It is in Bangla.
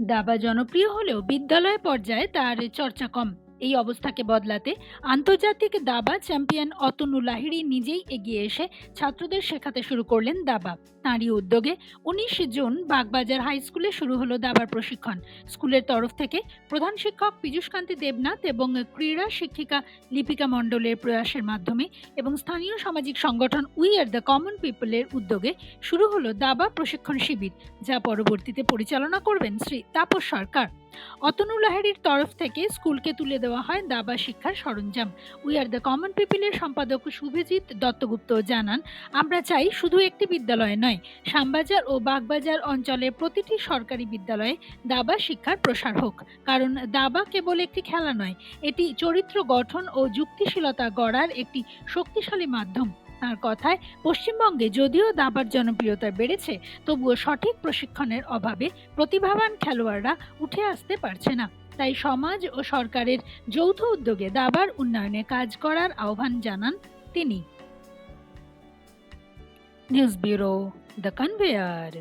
দাবা জনপ্রিয় হলেও বিদ্যালয় পর্যায়ে তার চর্চা কম। এই অবস্থাকে বদলাতে আন্তর্জাতিক দাবা চ্যাম্পিয়ন অতনু লাহিড়ি নিজেই এগিয়ে এসে ছাত্রদের শেখাতে শুরু করলেন দাবা। তাঁরই উদ্যোগে উনিশ জুন বাগবাজার হাই স্কুলে শুরু হলো দাবার প্রশিক্ষণ। স্কুলের তরফ থেকে প্রধান শিক্ষক পীযূষকান্তি দেবনাথ এবং ক্রীড়া শিক্ষিকা লিপিকা মণ্ডলের প্রয়াসের মাধ্যমে এবং স্থানীয় সামাজিক সংগঠন উই আর দ্য কমন পিপলের উদ্যোগে শুরু হলো দাবা প্রশিক্ষণ শিবির, যা পরবর্তীতে পরিচালনা করবেন শ্রী তাপস সরকার। অতনু লাহিড়ীর তরফ থেকে স্কুলকে তুলে দেওয়া হয় দাবা শিক্ষার সরঞ্জাম। উই আর দ্য কমন পিপলের সম্পাদক শুভজিৎ দত্তগুপ্ত জানান, আমরা চাই শুধু একটি বিদ্যালয় নয়, শ্যামবাজার ও বাগবাজার অঞ্চলের প্রতিটি সরকারি বিদ্যালয়ে দাবা শিক্ষার প্রসার হোক। কারণ দাবা কেবল একটি খেলা নয়, এটি চরিত্র গঠন ও যুক্তিশীলতা গড়ার একটি শক্তিশালী মাধ্যম। তার কথায় পশ্চিমবঙ্গে যদিও দাবার জনপ্রিয়তা বেড়েছে, তবুও সঠিক প্রশিক্ষণের অভাবে প্রতিভাবান খেলোয়াড়রা উঠে আসতে পারছে না। তাই সমাজ ও সরকারের যৌথ উদ্যোগে দাবার উন্নয়নে কাজ করার আহ্বান জানান তিনি। News bureau the conveyor.